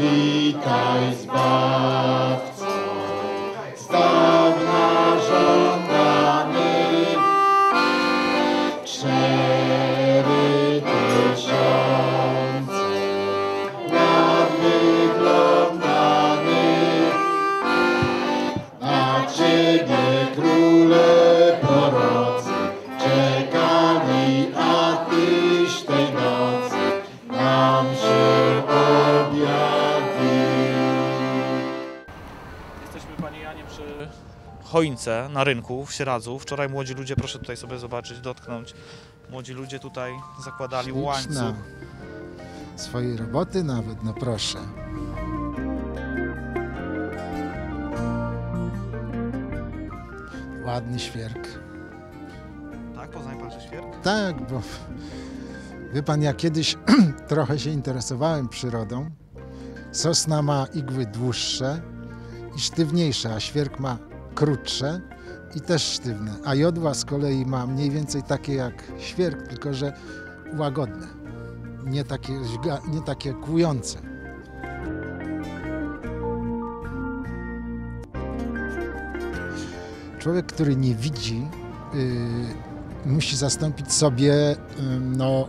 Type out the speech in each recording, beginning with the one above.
witaj Choince na rynku w Sieradzu. Wczoraj młodzi ludzie, proszę tutaj sobie zobaczyć, dotknąć. Młodzi ludzie tutaj zakładali Śliczna. łańcuch. Swojej roboty nawet, no proszę. Ładny świerk. Tak, poznaje Pan że świerk? Tak, bo wie pan, ja kiedyś trochę się interesowałem przyrodą. Sosna ma igły dłuższe i sztywniejsze, a świerk ma krótsze i też sztywne. A jodła z kolei ma mniej więcej takie jak świerk, tylko że łagodne. Nie takie, nie takie kłujące. Człowiek, który nie widzi, yy, musi zastąpić sobie yy, no,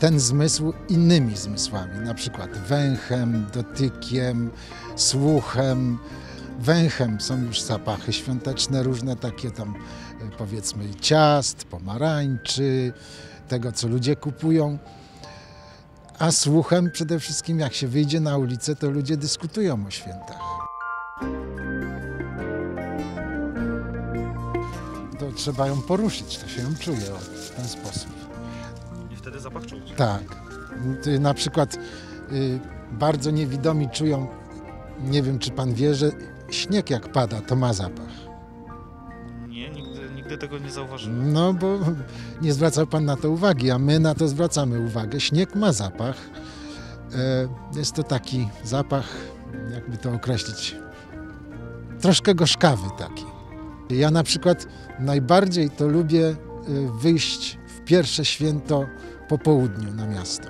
ten zmysł innymi zmysłami, na przykład węchem, dotykiem, słuchem. Węchem są już zapachy świąteczne, różne takie tam yy, powiedzmy ciast, pomarańczy, tego co ludzie kupują. A słuchem przede wszystkim jak się wyjdzie na ulicę, to ludzie dyskutują o świętach. To trzeba ją poruszyć, to się ją czuje w ten sposób. Wtedy zapach czuć. Tak. Na przykład y, bardzo niewidomi czują, nie wiem czy pan wie, że śnieg jak pada, to ma zapach. Nie, nigdy, nigdy tego nie zauważyłem. No bo nie zwracał pan na to uwagi, a my na to zwracamy uwagę. Śnieg ma zapach. E, Jest to taki zapach, jakby to określić, troszkę gorzkawy taki. Ja na przykład najbardziej to lubię y, wyjść w pierwsze święto po południu na miasto.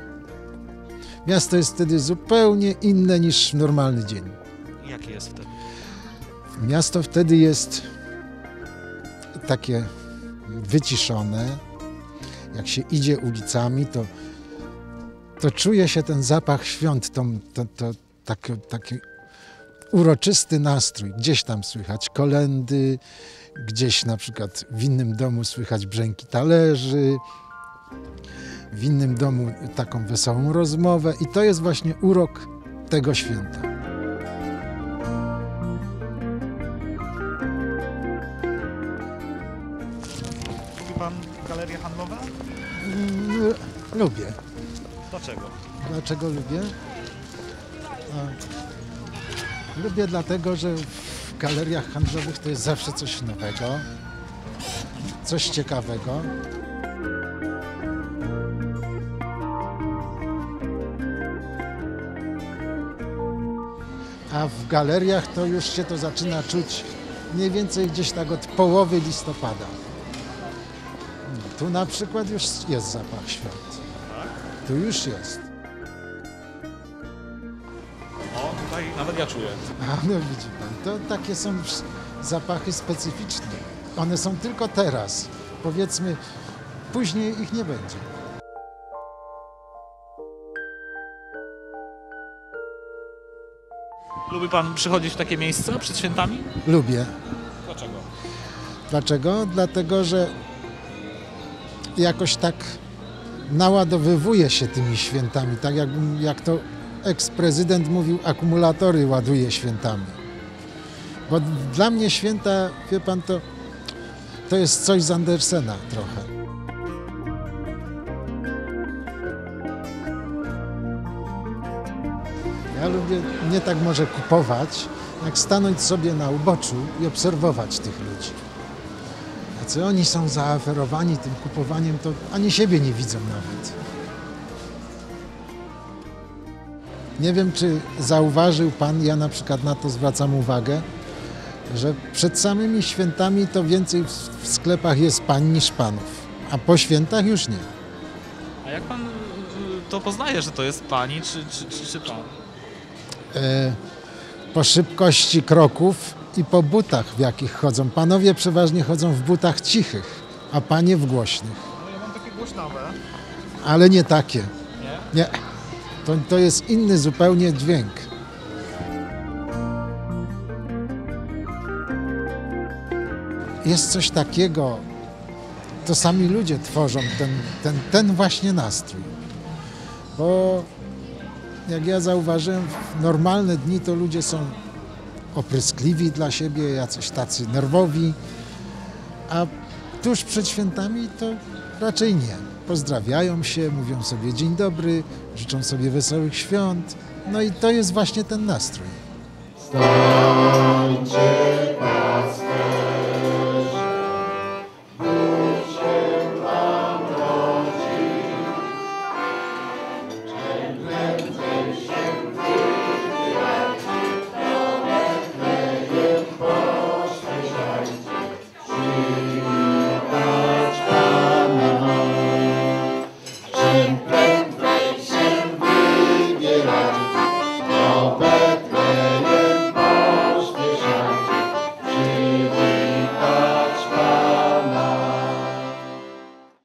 Miasto jest wtedy zupełnie inne niż normalny dzień. Jaki jest wtedy? Miasto wtedy jest takie wyciszone. Jak się idzie ulicami, to, to czuje się ten zapach świąt, tą, to, to, taki, taki uroczysty nastrój. Gdzieś tam słychać kolendy, gdzieś na przykład w innym domu słychać brzęki talerzy, w innym domu taką wesołą rozmowę i to jest właśnie urok tego święta. Lubi Pan galerie handlowe? Mm, Lubię. Dlaczego? Dlaczego lubię? A, lubię dlatego, że w galeriach handlowych to jest zawsze coś nowego, coś ciekawego. A w galeriach to już się to zaczyna czuć mniej więcej gdzieś tak od połowy listopada. Tu na przykład już jest zapach świąt. Tu już jest. O, tutaj nawet ja czuję. A no widzi pan, to takie są zapachy specyficzne. One są tylko teraz. Powiedzmy, później ich nie będzie. Lubi Pan przychodzić w takie miejsca przed świętami? Lubię. Dlaczego? Dlaczego? Dlatego, że jakoś tak naładowywuje się tymi świętami. Tak jak, jak to eksprezydent mówił, akumulatory ładuje świętami. Bo dla mnie święta, wie pan, to, to jest coś z Andersena trochę. Ja lubię nie tak może kupować, jak stanąć sobie na uboczu i obserwować tych ludzi. Jacy oni są zaaferowani tym kupowaniem, to ani siebie nie widzą nawet. Nie wiem, czy zauważył Pan, ja na przykład na to zwracam uwagę, że przed samymi świętami to więcej w, sklepach jest pań niż panów, a po świętach już nie. A jak Pan y, to poznaje, że to jest Pani czy, czy, czy, czy Pan? E, po szybkości kroków i po butach, w jakich chodzą. Panowie przeważnie chodzą w butach cichych, a panie w głośnych. No ja mam takie głośnawe. Ale nie takie. Nie? Nie. To, to jest inny zupełnie dźwięk. Jest coś takiego, to sami ludzie tworzą ten, ten, ten właśnie nastrój. Bo jak ja zauważyłem, w normalne dni to ludzie są opryskliwi dla siebie, jacyś tacy nerwowi, a tuż przed świętami to raczej nie. Pozdrawiają się, mówią sobie dzień dobry, życzą sobie wesołych świąt. No i to jest właśnie ten nastrój.